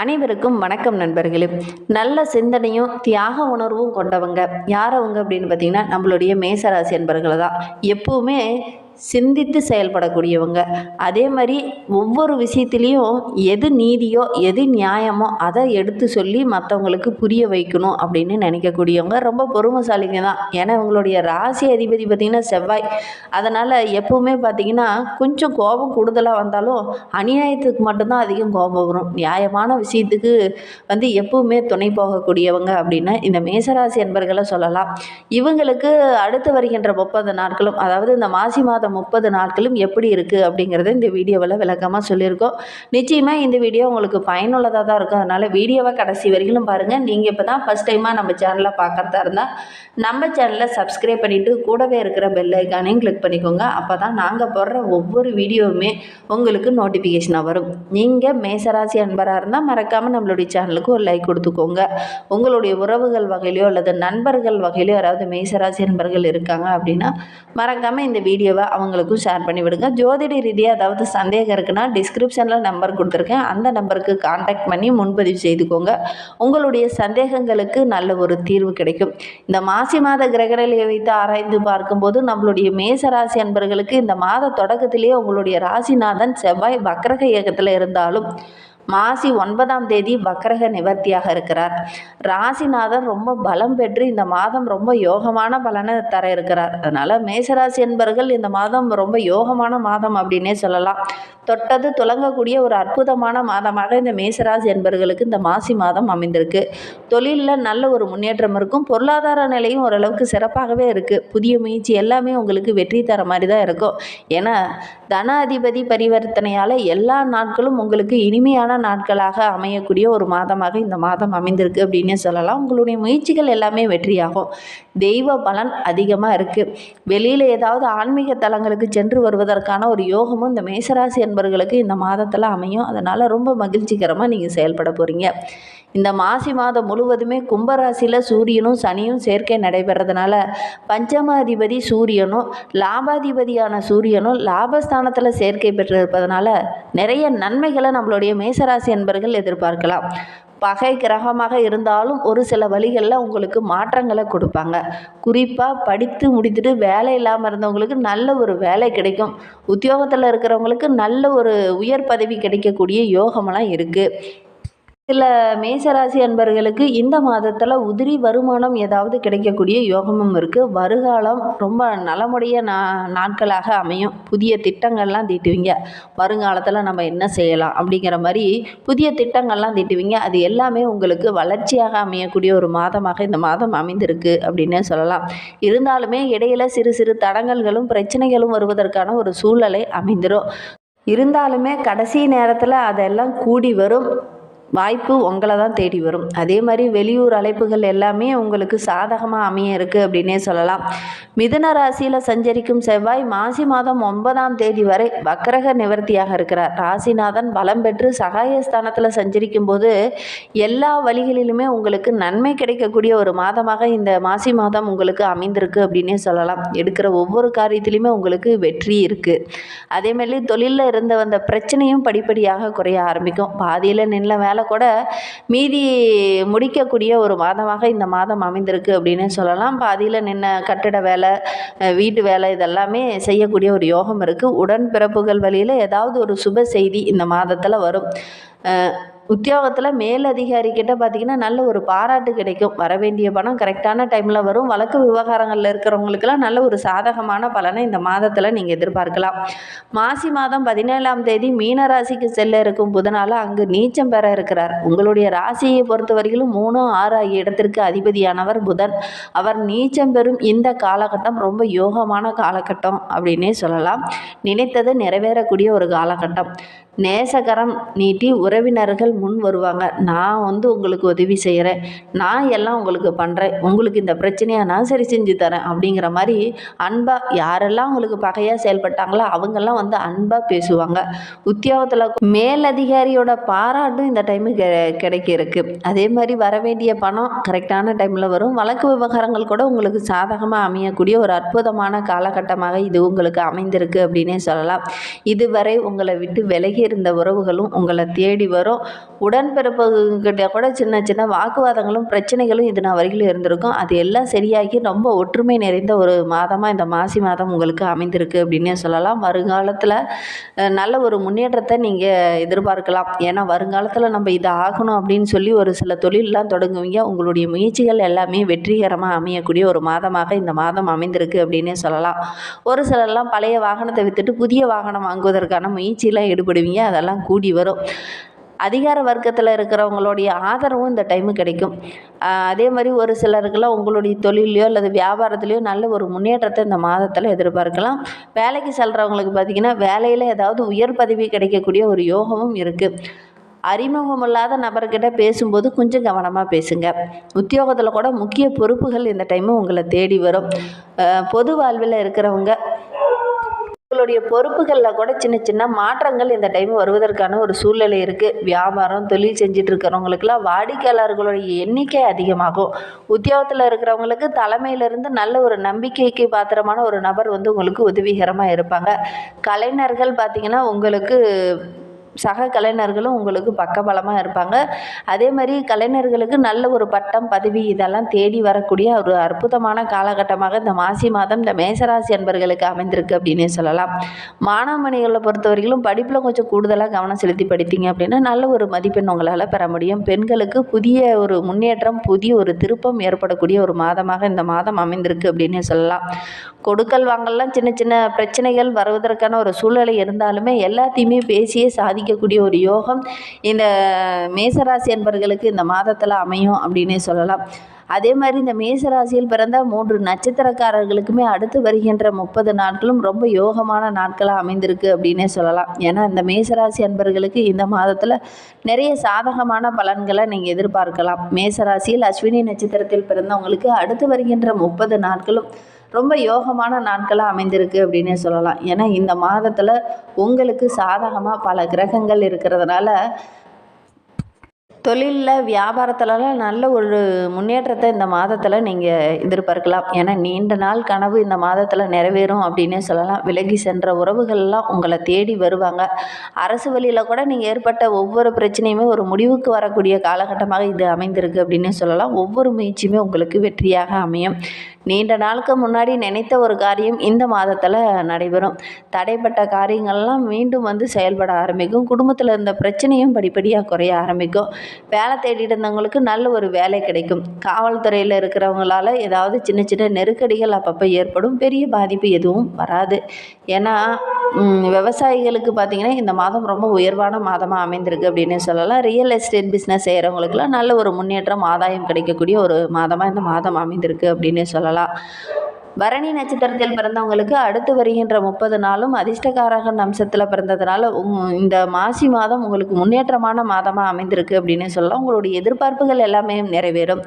அனைவருக்கும் வணக்கம் நண்பர்களே. நல்ல சிந்தனையும் தியாக உணர்வும் கொண்டவங்க யார் அவங்க அப்படின்னு பார்த்தீங்கன்னா நம்மளுடைய மேசராசி என்பர்களை தான் எப்பவுமே சிந்தித்து செயல்படக்கூடியவங்க. அதே மாதிரி ஒவ்வொரு விஷயத்துலேயும் எது நீதியோ எது நியாயமோ அதை எடுத்து சொல்லி மற்றவங்களுக்கு புரிய வைக்கணும் அப்படின்னு நினைக்கக்கூடியவங்க ரொம்ப பொறுமைசாலிங்க தான். ஏன்னா இவங்களுடைய ராசி அதிபதி பார்த்திங்கன்னா செவ்வாய். அதனால் எப்போவுமே பார்த்திங்கன்னா கொஞ்சம் கோபம் கூடுதலாக வந்தாலும் அநியாயத்துக்கு மட்டும்தான் அதிகம் கோபம் வரும். நியாயமான விஷயத்துக்கு வந்து எப்பவுமே துணை போகக்கூடியவங்க அப்படின்னா இந்த மேசராசி என்பர்களை சொல்லலாம். இவங்களுக்கு அடுத்து வருகின்ற முப்பது நாட்களும் அதாவது இந்த மாசி மாதம் முப்பது நாட்களும் எப்படி இருக்குது அப்படிங்கிறத இந்த வீடியோவில் விளக்கமாக சொல்லியிருக்கோம். நிச்சயமாக இந்த வீடியோ உங்களுக்கு பயனுள்ளதாக தான் இருக்கும். அதனால் வீடியோவை கடைசி வரைக்கும் பாருங்கள் நீங்கள் இப்போ தான் ஃபஸ்ட் டைமாக நம்ம சேனலை பார்க்குறதா இருந்தால் நம்ம சேனலை சப்ஸ்கிரைப் பண்ணிவிட்டு கூடவே இருக்கிற பெல் ஐக்கானையும் கிளிக் பண்ணிக்கோங்க. அப்போ தான் நாங்கள் போடுற ஒவ்வொரு வீடியோவுமே உங்களுக்கு நோட்டிஃபிகேஷனாக வரும். நீங்கள் மேசராசி அன்பராக இருந்தால் மறக்காமல் நம்மளுடைய சேனலுக்கு ஒரு லைக் கொடுத்துக்கோங்க. உங்களுடைய உறவுகள் வகையிலையோ அல்லது நண்பர்கள் வகையிலையோ யாராவது மேசராசி நண்பர்கள் இருக்காங்க அப்படின்னா மறக்காமல் இந்த வீடியோவை அவங்களுக்கும் ஷேர் பண்ணி விடுங்க. ஜோதிட ரீதியாக ஏதாவது சந்தேகம் இருக்குன்னா டிஸ்கிரிப்ஷனில் நம்பர் கொடுத்துருக்கேன். அந்த நம்பருக்கு காண்டாக்ட் பண்ணி முன்பதிவு செய்துக்கோங்க. உங்களுடைய சந்தேகங்களுக்கு நல்ல ஒரு தீர்வு கிடைக்கும். இந்த மாசி மாத கிரகநிலையை வைத்து ஆராய்ந்து பார்க்கும்போது நம்மளுடைய மேச ராசி அன்பர்களுக்கு இந்த மாத தொடக்கத்திலேயே உங்களுடைய ராசிநாதன் செவ்வாய் வக்ரக இயக்கத்தில் இருந்தாலும் மாசி ஒன்பதாம் தேதி வக்கரக நிவர்த்தியாக இருக்கிறார். ராசிநாதன் ரொம்ப பலம் பெற்று இந்த மாதம் ரொம்ப யோகமான பலனை தர இருக்கிறார். அதனால் மேசராசி என்பர்கள் இந்த மாதம் ரொம்ப யோகமான மாதம் அப்படின்னே சொல்லலாம். தொட்டது துலங்கக்கூடிய ஒரு அற்புதமான மாதமாக இந்த மேசராசி என்பர்களுக்கு இந்த மாசி மாதம் அமைந்திருக்கு. தொழிலில் நல்ல ஒரு முன்னேற்றம் இருக்கும். பொருளாதார நிலையும் ஓரளவுக்கு சிறப்பாகவே இருக்குது புதிய முயற்சி எல்லாமே உங்களுக்கு வெற்றி தர மாதிரி தான் இருக்கும். ஏன்னா தன அதிபதி பரிவர்த்தனையால் எல்லா நாட்களும் உங்களுக்கு இனிமையான நாட்களாக அமையக்கூடிய ஒரு மாதமாக இந்த மாதம் அமைந்திருக்கு அப்படின்னு சொல்லலாம். உங்களுடைய முயற்சிகள் எல்லாமே வெற்றியாகும். தெய்வ பலன் அதிகமாக இருக்குது வெளியில் ஏதாவது ஆன்மீக தலங்களுக்கு சென்று வருவதற்கான ஒரு யோகமும் இந்த மேசராசி என்பர்களுக்கு இந்த மாதத்தில் அமையும். அதனால் ரொம்ப மகிழ்ச்சிகரமாக நீங்கள் செயல்பட போகிறீங்க இந்த மாசி மாதம் முழுவதுமே கும்பராசியில் சூரியனும் சனியும் சேர்க்கை நடைபெறதுனால பஞ்சமாதிபதி சூரியனும் லாபாதிபதியான சூரியனும் லாபஸ்தானத்தில் சேர்க்கை பெற்றிருப்பதனால நிறைய நன்மைகளை நம்மளுடைய மேச மேசராசி என்பர்கள் எதிர்பார்க்கலாம். பகை கிரகமாக இருந்தாலும் ஒரு சில வழிகளில் உங்களுக்கு மாற்றங்களை கொடுப்பாங்க. குறிப்பாக படித்து முடித்துட்டு வேலை இல்லாமல் இருந்தவங்களுக்கு நல்ல ஒரு வேலை கிடைக்கும். உத்தியோகத்தில் இருக்கிறவங்களுக்கு நல்ல ஒரு உயர் பதவி கிடைக்கக்கூடிய யோகமெல்லாம் இருக்குது சில மேசராசி அன்பர்களுக்கு இந்த மாதத்தில் உதிரி வருமானம் ஏதாவது கிடைக்கக்கூடிய யோகமும் இருக்குது வருகாலம் ரொம்ப நலமுடைய நா நாட்களாக அமையும். புதிய திட்டங்கள்லாம் தீட்டுவீங்க. வருங்காலத்தில் நம்ம என்ன செய்யலாம் அப்படிங்கிற மாதிரி புதிய திட்டங்கள்லாம் தீட்டுவீங்க. அது எல்லாமே உங்களுக்கு வளர்ச்சியாக அமையக்கூடிய ஒரு மாதமாக இந்த மாதம் அமைந்திருக்கு அப்படின்னே சொல்லலாம். இருந்தாலுமே இடையில சிறு சிறு தடங்கல்களும் பிரச்சனைகளும் வருவதற்கான ஒரு சூழ்நிலை அமைந்திரும். இருந்தாலுமே கடைசி நேரத்தில் அதெல்லாம் கூடி வரும். வாய்ப்பு உங்களை தான் தேடி வரும். அதே மாதிரி வெளியூர் அழைப்புகள் எல்லாமே உங்களுக்கு சாதகமாக அமைய இருக்குது அப்படின்னே சொல்லலாம். மிதுன ராசியில் சஞ்சரிக்கும் செவ்வாய் மாசி மாதம் ஒன்பதாம் தேதி வரை வக்கரக நிவர்த்தியாக இருக்கிறார். ராசிநாதன் பலம் பெற்று சகாயஸ்தானத்தில் சஞ்சரிக்கும் போது எல்லா வழிகளிலுமே உங்களுக்கு நன்மை கிடைக்கக்கூடிய ஒரு மாதமாக இந்த மாசி மாதம் உங்களுக்கு அமைந்திருக்கு அப்படின்னே சொல்லலாம். எடுக்கிற ஒவ்வொரு காரியத்திலையுமே உங்களுக்கு வெற்றி இருக்குது அதேமாதிரி தொழிலில் இருந்த வந்த பிரச்சனையும் படிப்படியாக குறைய ஆரம்பிக்கும். பாதியில் நின்ன வேலை அதனால் கூட மீதி முடிக்கக்கூடிய ஒரு மாதமாக இந்த மாதம் அமைந்திருக்கு அப்படின்னு சொல்லலாம். பாதியில் நின்ன கட்டிட வேலை வீட்டு வேலை இதெல்லாமே செய்யக்கூடிய ஒரு யோகம் இருக்குது உடன்பிறப்புகள் வழியில் ஏதாவது ஒரு சுப செய்தி இந்த மாதத்தில் வரும். உத்தியோகத்தில் மேலதிகாரிக்கிட்ட பார்த்திங்கன்னா நல்ல ஒரு பாராட்டு கிடைக்கும். வர வேண்டிய பணம் கரெக்டான டைமில் வரும். வழக்கு விவகாரங்களில் இருக்கிறவங்களுக்கெல்லாம் நல்ல ஒரு சாதகமான பலனை இந்த மாதத்தில் நீங்கள் எதிர்பார்க்கலாம். மாசி மாதம் பதினேழாம் தேதி மீனராசிக்கு செல்ல இருக்கும் புதனால் அங்கு நீச்சம் பெற இருக்கிறார். உங்களுடைய ராசியை பொறுத்த வரையிலும் மூணு ஆறு ஆகிய இடத்திற்கு அதிபதியானவர் புதன். அவர் நீச்சம் பெறும் இந்த காலகட்டம் ரொம்ப யோகமான காலகட்டம் அப்படின்னே சொல்லலாம். நினைத்தது நிறைவேறக்கூடிய ஒரு காலகட்டம். நேசகரம் நீட்டி உறவினர்கள் முன் வருவாங்க. நான் வந்து உங்களுக்கு உதவி செய்கிறேன் நான் எல்லாம் உங்களுக்கு பண்ணுறேன் உங்களுக்கு இந்த பிரச்சனையை நான் சரி செஞ்சு தரேன் அப்படிங்கிற மாதிரி அன்பாக யாரெல்லாம் உங்களுக்கு பகையாக செயல்பட்டாங்களோ அவங்கெல்லாம் வந்து அன்பாக பேசுவாங்க. உத்தியோகத்தில் மேலதிகாரியோட பாராட்டும் இந்த டைமு கெ கிடைக்க இருக்கு. அதே மாதிரி வர வேண்டிய பணம் கரெக்டான டைமில் வரும். வழக்கு விவகாரங்கள் கூட உங்களுக்கு சாதகமாக அமையக்கூடிய ஒரு அற்புதமான காலகட்டமாக இது உங்களுக்கு அமைந்திருக்கு அப்படின்னே சொல்லலாம். இதுவரை உங்களை விட்டு விலகி இருந்த உறவுகளும் உங்களை தேடி வரும். உடன்பிறப்புகிட்ட கூட சின்ன சின்ன வாக்குவாதங்களும் பிரச்சனைகளும் இது நான் வரையிலும் இருந்திருக்கும். அது எல்லாம் சரியாகி ரொம்ப ஒற்றுமை நிறைந்த ஒரு மாதமாக இந்த மாசி மாதம் உங்களுக்கு அமைந்திருக்கு அப்படின்னே சொல்லலாம். வருங்காலத்தில் நல்ல ஒரு முன்னேற்றத்தை நீங்கள் எதிர்பார்க்கலாம். ஏன்னா வருங்காலத்தில் நம்ம இதை ஆகணும் அப்படின்னு சொல்லி ஒரு சில தொழிலெலாம் தொடங்குவீங்க. உங்களுடைய முயற்சிகள் எல்லாமே வெற்றிகரமாக அமையக்கூடிய ஒரு மாதமாக இந்த மாதம் அமைந்திருக்கு அப்படின்னே சொல்லலாம். ஒரு சிலர்லாம் பழைய வாகனத்தை விற்றுட்டு புதிய வாகனம் வாங்குவதற்கான முயற்சியெலாம் ஈடுபடுவீங்க. அதெல்லாம் கூடி வரும். அதிகார வர்க்கத்தில் இருக்கிறவங்களுடைய ஆதரவும் இந்த டைமு கிடைக்கும். அதே மாதிரி ஒரு சிலருக்கெல்லாம் உங்களுடைய தொழிலையோ அல்லது வியாபாரத்துலேயோ நல்ல ஒரு முன்னேற்றத்தை இந்த மாதத்தில் எதிர்பார்க்கலாம். வேலைக்கு செல்கிறவங்களுக்கு பார்த்திங்கன்னா வேலையில் ஏதாவது உயர் பதவி கிடைக்கக்கூடிய ஒரு யோகமும் இருக்குது அறிமுகம் இல்லாத நபர்கிட்ட பேசும்போது கொஞ்சம் கவனமாக பேசுங்க. உத்தியோகத்தில் கூட முக்கிய பொறுப்புகள் இந்த டைமு உங்களை தேடி வரும். பொது வாழ்வில் இருக்கிறவங்க உங்களுடைய பொறுப்புகளில் கூட சின்ன சின்ன மாற்றங்கள் இந்த டைம் வருவதற்கான ஒரு சூழ்நிலை இருக்குது வியாபாரம் தொழில் செஞ்சுட்டு இருக்கிறவங்களுக்குலாம் வாடிக்கையாளர்களுடைய எண்ணிக்கை அதிகமாகும். உத்தியோகத்தில் இருக்கிறவங்களுக்கு தலைமையிலிருந்து நல்ல ஒரு நம்பிக்கைக்கு பாத்திரமான ஒரு நபர் வந்து உங்களுக்கு உதவிகரமாக இருப்பாங்க. கலைஞர்கள் பார்த்திங்கன்னா உங்களுக்கு சக கலைஞர்களும் உங்களுக்கு பக்கபலமாக இருப்பாங்க. அதே மாதிரி கலைஞர்களுக்கு நல்ல ஒரு பட்டம் பதவி இதெல்லாம் தேடி வரக்கூடிய ஒரு அற்புதமான காலகட்டமாக இந்த மாசி மாதம் இந்த மேசராசி அன்பர்களுக்கு அமைந்திருக்கு அப்படின்னே சொல்லலாம். மாணவமணிகளை பொறுத்தவரையிலும் படிப்பில் கொஞ்சம் கூடுதலாக கவனம் செலுத்தி படித்தீங்க அப்படின்னா நல்ல ஒரு மதிப்பெண் உங்களால் பெற முடியும். பெண்களுக்கு புதிய ஒரு முன்னேற்றம் புதிய ஒரு திருப்பம் ஏற்படக்கூடிய ஒரு மாதமாக இந்த மாதம் அமைந்திருக்கு அப்படின்னே சொல்லலாம். கொடுக்கல் வாங்கல்லாம் சின்ன சின்ன பிரச்சனைகள் வருவதற்கான ஒரு சூழ்நிலை இருந்தாலுமே எல்லாத்தையுமே பேசியே சாதிக்கக்கூடிய ஒரு யோகம் இந்த மேசராசி என்பர்களுக்கு இந்த மாதத்தில் அமையும் அப்படின்னே சொல்லலாம். அதே மாதிரி இந்த மேசராசியில் பிறந்த மூன்று நட்சத்திரக்காரர்களுக்குமே அடுத்து வருகின்ற முப்பது நாட்களும் ரொம்ப யோகமான நாட்களாக அமைந்திருக்கு அப்படின்னே சொல்லலாம். ஏன்னா இந்த மேசராசி அன்பர்களுக்கு இந்த மாதத்தில் நிறைய சாதகமான பலன்களை நீங்கள் எதிர்பார்க்கலாம். மேசராசியில் அஸ்வினி நட்சத்திரத்தில் பிறந்தவங்களுக்கு அடுத்து வருகின்ற முப்பது நாட்களும் ரொம்ப யோகமான நாட்களாக அமைந்திருக்கு அப்படின்னே சொல்லலாம். ஏன்னா இந்த மாதத்தில் உங்களுக்கு சாதகமாக பல கிரகங்கள் இருக்கிறதுனால தொழிலில் வியாபாரத்துலலாம் நல்ல ஒரு முன்னேற்றத்தை இந்த மாதத்தில் நீங்கள் எதிர்பார்க்கலாம். ஏன்னா நீண்ட நாள் கனவு இந்த மாதத்தில் நிறைவேறும் அப்படின்னே சொல்லலாம். விலகி சென்ற உறவுகள்லாம் உங்களை தேடி வருவாங்க. அரசு வழியில் கூட நீங்கள் ஏற்பட்ட ஒவ்வொரு பிரச்சனையுமே ஒரு முடிவுக்கு வரக்கூடிய காலகட்டமாக இது அமைந்திருக்கு அப்படின்னே சொல்லலாம். ஒவ்வொரு முயற்சியுமே உங்களுக்கு வெற்றியாக அமையும். நீண்ட நாளுக்கு முன்னாடி நினைத்த ஒரு காரியம் இந்த மாதத்தில் நடைபெறும். தடைப்பட்ட காரியங்கள்லாம் மீண்டும் வந்து செயல்பட ஆரம்பிக்கும். குடும்பத்தில் இருந்த பிரச்சனையும் படிப்படியாக குறைய ஆரம்பிக்கும். வேலை தேடிட்டு இருந்தவங்களுக்கு நல்ல ஒரு வேலை கிடைக்கும். காவல்துறையில் இருக்கிறவங்களால ஏதாவது சின்ன சின்ன நெருக்கடிகள் அப்பப்போ ஏற்படும். பெரிய பாதிப்பு எதுவும் வராது. ஏன்னா விவசாயிகளுக்கு பார்த்திங்கன்னா இந்த மாதம் ரொம்ப உயர்வான மாதமாக அமைந்திருக்கு அப்படின்னு சொல்லலாம். ரியல் எஸ்டேட் பிஸ்னஸ் செய்கிறவங்களுக்குலாம் நல்ல ஒரு முன்னேற்றம் ஆதாயம் கிடைக்கக்கூடிய ஒரு மாதமாக இந்த மாதம் அமைந்திருக்கு அப்படின்னு சொல்லலாம். பரணி நட்சத்திரத்தில் பிறந்தவங்களுக்கு அடுத்து வருகின்ற முப்பது நாளும் அதிர்ஷ்டகாரகன் அம்சத்தில் பிறந்ததுனால உங் இந்த மாசி மாதம் உங்களுக்கு முன்னேற்றமான மாதமாக அமைந்திருக்கு அப்படின்னு சொல்லலாம். உங்களுடைய எதிர்பார்ப்புகள் எல்லாமே நிறைவேறும்.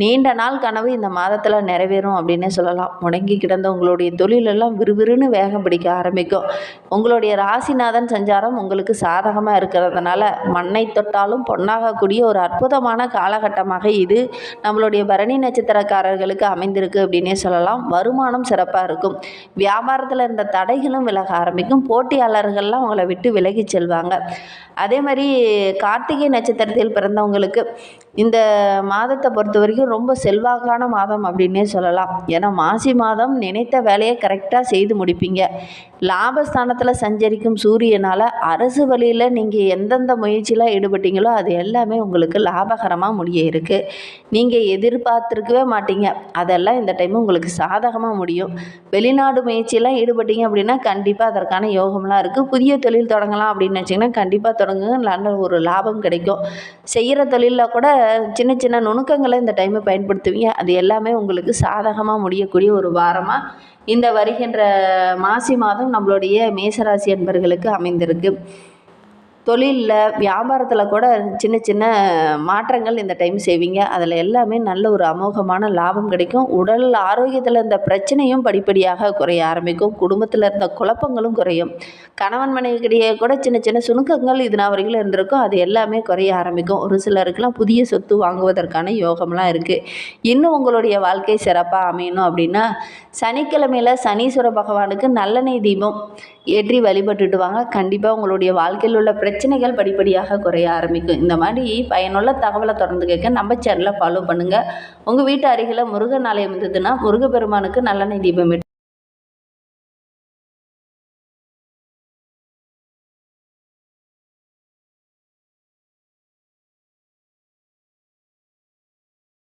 நீண்ட நாள் கனவு இந்த மாதத்தில் நிறைவேறும் அப்படின்னே சொல்லலாம். முடங்கி கிடந்த உங்களுடைய தொழிலெல்லாம் விறுவிறுன்னு வேகம் பிடிக்க ஆரம்பிக்கும். உங்களுடைய ராசிநாதன் சஞ்சாரம் உங்களுக்கு சாதகமாக இருக்கிறதுனால மண்ணை தொட்டாலும் பொன்னாகக்கூடிய ஒரு அற்புதமான காலகட்டமாக இது நம்மளுடைய பரணி நட்சத்திரக்காரர்களுக்கு அமைந்திருக்கு அப்படின்னே சொல்லலாம். வருமானம் சிறப்பாக இருக்கும். வியாபாரத்தில் இருந்த தடைகளும் விலக ஆரம்பிக்கும். போட்டியாளர்கள்லாம் உங்களை விட்டு விலகி செல்வாங்க. அதே மாதிரி கார்த்திகை நட்சத்திரத்தில் பிறந்தவங்களுக்கு இந்த மாதத்தை பொறுத்த வரைக்கும் ரொம்ப செல்வாக்கான மாதம் அப்படின்னே சொல்லலாம். ஏன்னா மாசி மாதம் நினைத்த வேலையை கரெக்டாக செய்து முடிப்பீங்க. லாபஸ்தானத்தில் சஞ்சரிக்கும் சூரியனால் அரசு வழியில் நீங்கள் எந்தெந்த முயற்சியில் ஈடுபட்டீங்களோ அது எல்லாமே உங்களுக்கு லாபகரமாக முடிய இருக்குது நீங்கள் எதிர்பார்த்துருக்கவே மாட்டீங்க. அதெல்லாம் இந்த டைம் உங்களுக்கு சாதகமாக முடியும். வெளிநாடு முயற்சியெல்லாம் ஈடுபட்டீங்க அப்படின்னா கண்டிப்பாக அதற்கான யோகம்லாம் இருக்குது புதிய தொழில் தொடங்கலாம் அப்படின்னு நினச்சிங்கன்னா கண்டிப்பாக தொடங்குங்க நல்ல ஒரு லாபம் கிடைக்கும். செய்கிற தொழிலில் கூட சின்ன சின்ன நுணுக்கங்களை இந்த டைமை பயன்படுத்துவீங்க. அது எல்லாமே உங்களுக்கு சாதகமாக முடியக்கூடிய ஒரு வாரமாக இந்த வருகின்ற மாசி மாதம் நம்மளுடைய மேசராசி என்பர்களுக்கு அமைந்திருக்கு. தொழிலில் வியாபாரத்தில் கூட சின்ன சின்ன மாற்றங்கள் இந்த டைம் செய்வீங்க. அதில் எல்லாமே நல்ல ஒரு அமோகமான லாபம் கிடைக்கும். உடல் ஆரோக்கியத்தில் இருந்த பிரச்சனையும் படிப்படியாக குறைய ஆரம்பிக்கும். குடும்பத்தில் இருந்த குழப்பங்களும் குறையும். கணவன் மனைவிக்கிடையே கூட சின்ன சின்ன சுணுக்கங்கள் இதுனா வரைக்கும் இருந்திருக்கும். அது எல்லாமே குறைய ஆரம்பிக்கும். ஒரு சிலருக்கெல்லாம் புதிய சொத்து வாங்குவதற்கான யோகம்லாம் இருக்குது இன்னும் உங்களுடைய வாழ்க்கை சிறப்பாக அமையணும் அப்படின்னா சனிக்கிழமையில் சனீஸ்வர பகவானுக்கு நல்லெண்ணெய் தீபம். ஏற்றி வழிபட்டுட்டு வாங்க கண்டிப்பாக உங்களுடைய வாழ்க்கையில் உள்ள பிரச்சனைகள் படிப்படியாக குறைய ஆரம்பிக்கும். இந்த மாதிரி பயனுள்ள தகவலை தொடர்ந்து கேட்க நம்ம சேனலை ஃபாலோ பண்ணுங்கள் உங்கள் வீட்டு அருகில் முருகன் ஆலயம் இருந்ததுன்னா முருகப்பெருமானுக்கு நல்லெண்ணெய் தீபம்